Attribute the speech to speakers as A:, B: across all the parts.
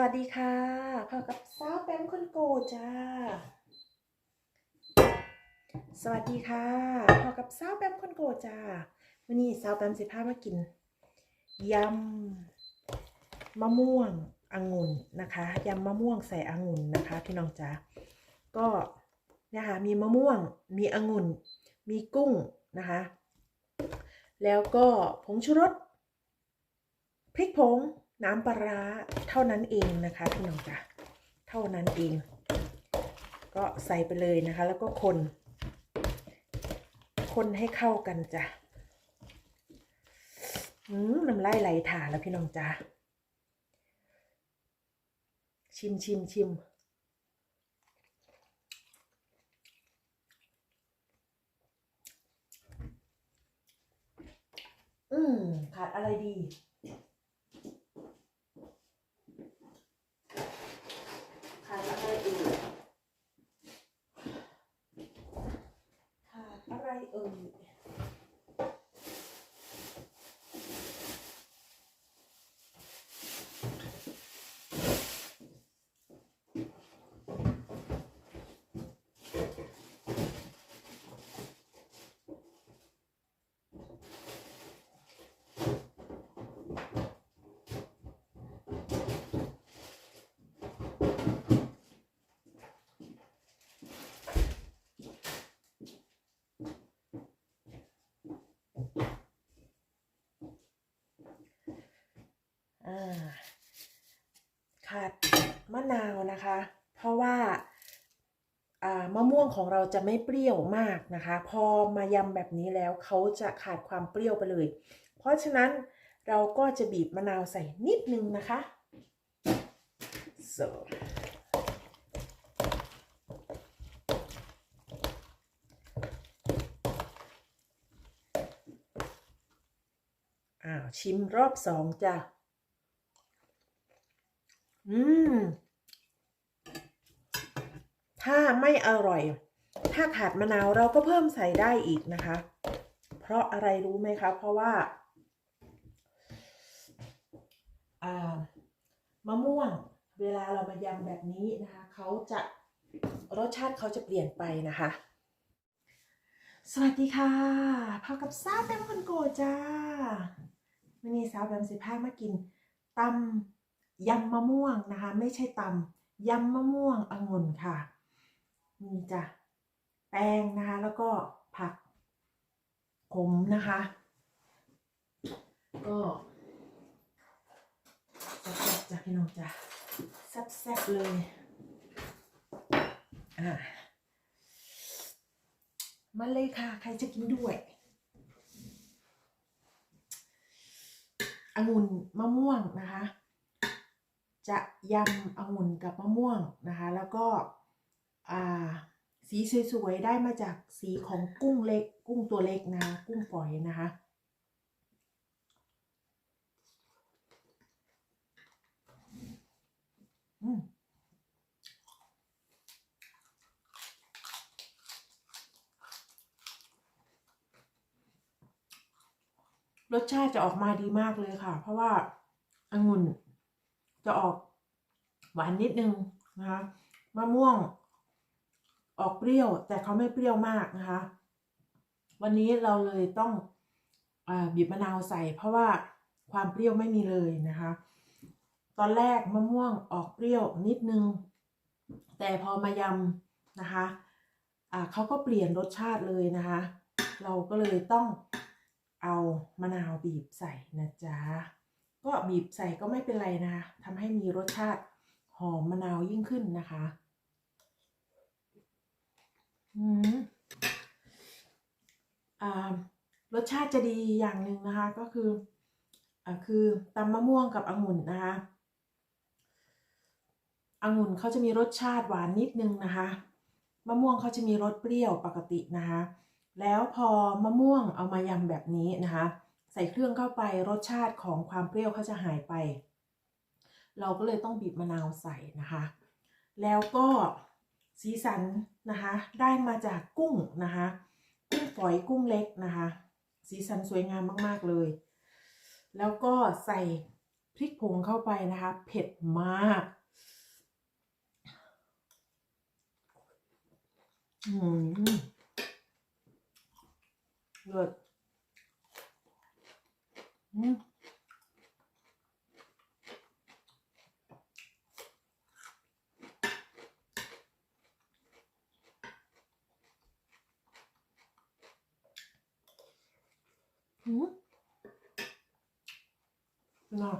A: วัสดีค่ะพบกับสาวแปมคนโกจ้า สวัสดีค่ะพบกับสาวแปมคนโกจ้า วันนี้สาวแปมสิพามากินยำมะม่วงองุ่นนะคะยำมะม่วงใส่องุ่นนะคะ พี่น้องจ้าก็นะคะมีมะม่วงมีองุ่น มีกุ้งนะคะ แล้วก็ผงชูรสพริกผง น้ำปลาร้าเท่านั้นเองนะคะพี่น้องจ้ะเท่านั้นเอง ก็ใส่ไปเลยนะคะ แล้วก็คน คนให้เข้ากันจ้ะอืมน้ำลายไหลถ่าแล้วพี่น้องจ้ะชิมชิมชิมอืมขาดอะไรดี ขาดอะไรเอ่ยขาด อะไรเอ่ยอ่าขาดมะ นะคะ เพราะว่าอ่ามะม่วงของเราจะไม่เปรี้ยวมากนะคะ พอมายำแบบนี้แล้วเขาจะขาดความเปรี้ยวไปเลย เพราะฉะนั้นเราก็จะบีบมะนาวใส่นิดนึงนะคะ so อ้าวชิมรอบสองจ้ะ อืม ถ้าไม่อร่อย ถ้าขาดมะนาวเราก็เพิ่มใส่ได้อีกนะคะ เพราะอะไรรู้ไหมคะ เพราะว่าามะม่วงเวลาเรามายำแบบนี้นะคะเขาจะรสชาติเขาจะเปลี่ยนไปนะคะ สวัสดีค่ะพบกับซาแบมคนโกจ้าวันนี้สาวแบมสิพามากินตำยำมะม่วงนะคะ ไม่ใช่ตำยำมะม่วงองุ่นค่ะ มีจ้ะแป้งนะคะ แล้วก็ผักขมนะคะ ก็แซ่บจ้ะพี่น้องจ้ะแซ่บๆเลยอ่ามาเลยค่ะ ใครจะกินด้วยองุ่นมะม่วงนะคะ จะยำองุ่นกับมะม่วงนะคะ แล้วก็ สีสวยๆได้มาจากสีของกุ้งเล็ก กุ้งตัวเล็กนะกุ้งฝอยนะคะอืมรสชาติจะออกมาดีมากเลยค่ะ เพราะว่าองุ่นจะออกหวานนิดนึงนะคะมะม่วง ออกเปรี้ยว แต่เขาไม่เปรี้ยวมากนะคะ วันนี้เราเลยต้องอบีบมะนาวใส่ เพราะว่าความเปรี้ยวไม่มีเลยนะคะ ตอนแรกมะม่วงออกเปรี้ยวนิดนึง แต่พอมายำนะคะเขาก็เปลี่ยนรสชาติเลยนะคะ เราก็เลยต้องเอามะนาวบีบใส่นะจ๊ะก็บีบใส่ก็ไม่เป็นไรนะคะทำให้มีรสชาติหอมมะนาวยิ่งขึ้นนะคะ รสชาติจะดีอย่างหนึ่งนะคะ ก็คืออคือตำมะม่วงกับองุ่นนะคะองุ่นเขาจะมีรสชาติหวานนิดนึงนะคะ มะม่วงเขาจะมีรสเปรี้ยวปกตินะคะ แล้วพอมะม่วงเอามายำแบบนี้นะคะ ใส่เครื่องเข้าไปรสชาติของความเปรี้ยวเขาจะหายไป เราก็เลยต้องบีบมะนาวใส่นะคะ แล้วก็ สีสันนะคะ ได้มาจากกุ้งนะคะกุ้งฝอยกุ้งเล็กนะคะ สีสันสวยงามมากๆเลย แล้วก็ใส่พริกผงเข้าไปนะคะ เผ็ดมากอืมเลิศอืมอืม น่า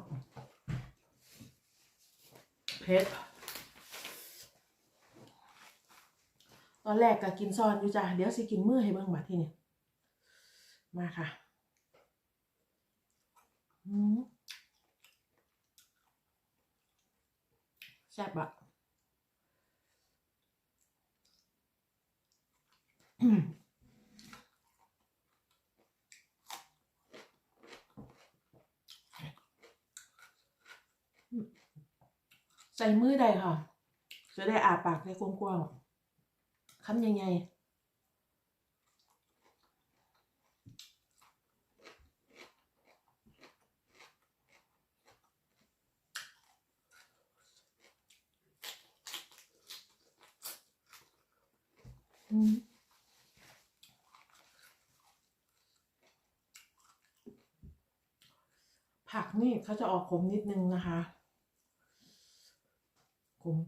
A: เผ็ดตอนแรกก็กินซอนอยู่จ้ะเดี๋ยวสิกินมือให้เบิ่งบัดที่นี่มาค่ะแซ่บอะ ใส่มือใดค่ะ จะได้อาปากได้กว้างๆคำยังไงอืมผักนี่เขาจะออกขมนิดนึงนะคะ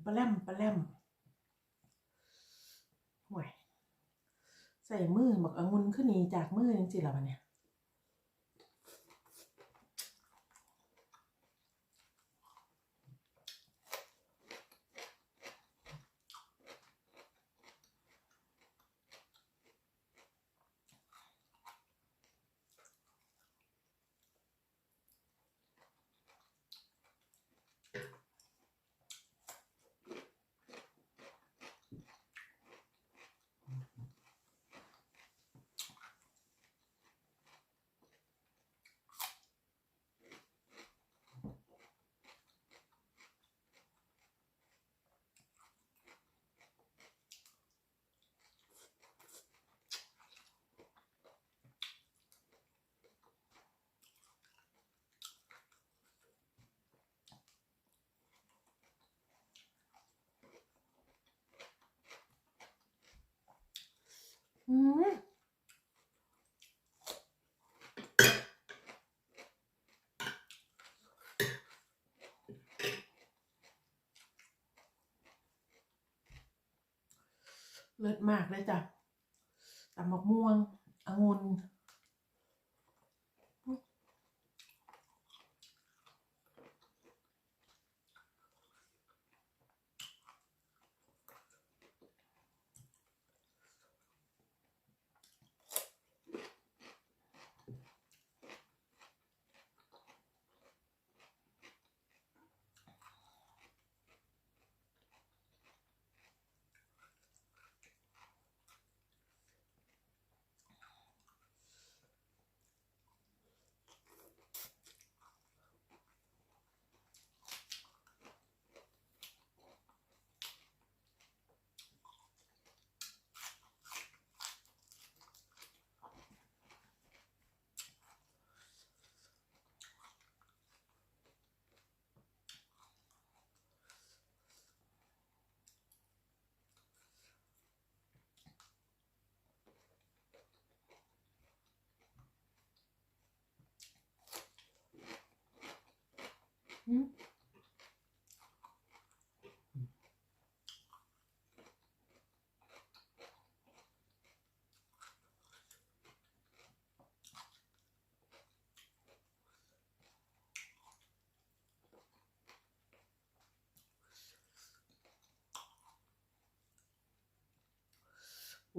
A: ปลาแลมปลาแลมห่วยใส่มือบักองุ่นขึ้นนี่จากมือจริงๆแล้วเนี่ย อืม เลิศมากเลยจ้ะตำมะม่วงองุ่น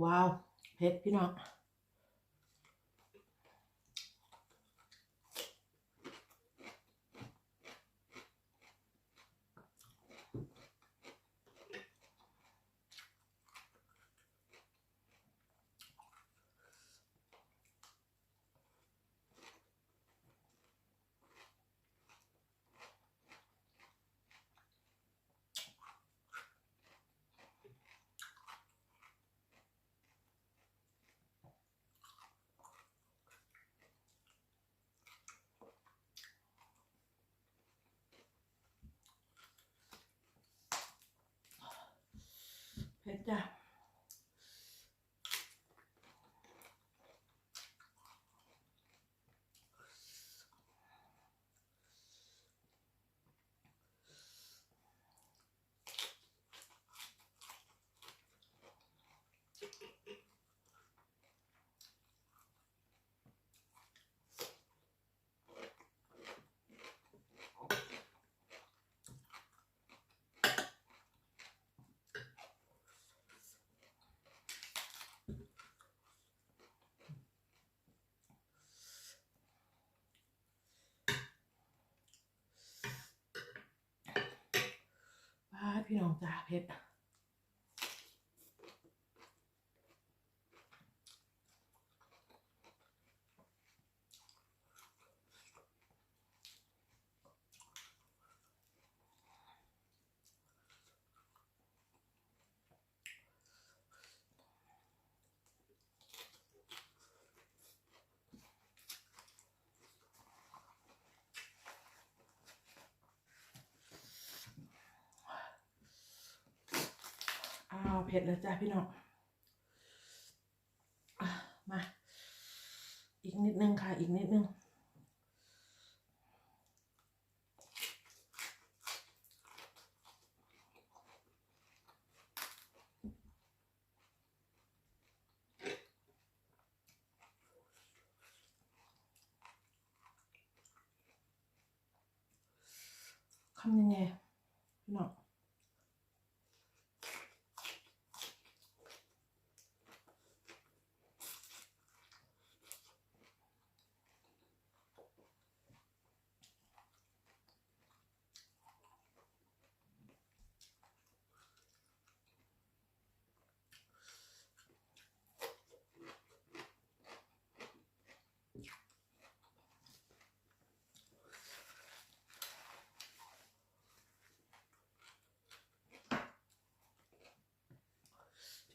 A: ว้าวเผ็ดพี่น้อง You don't hit. it. ผ็ดอ้าวเผ็ดแล้วจ้าพี่น้องมา อีกนิดนึงค่ะ อีกนิดนึงทำยังไงพี่น้อง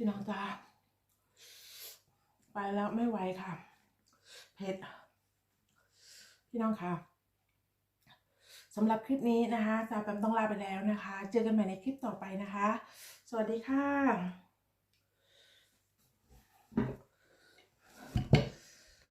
A: พี่น้องจ้าไปแล้วไม่ไหวค่ะ เผ็ด พี่น้องค่ะสำหรับคลิปนี้นะคะสาวแปมต้องลาไปแล้วนะคะ เจอกันใหม่ในคลิปต่อไปนะคะ สวัสดีค่ะ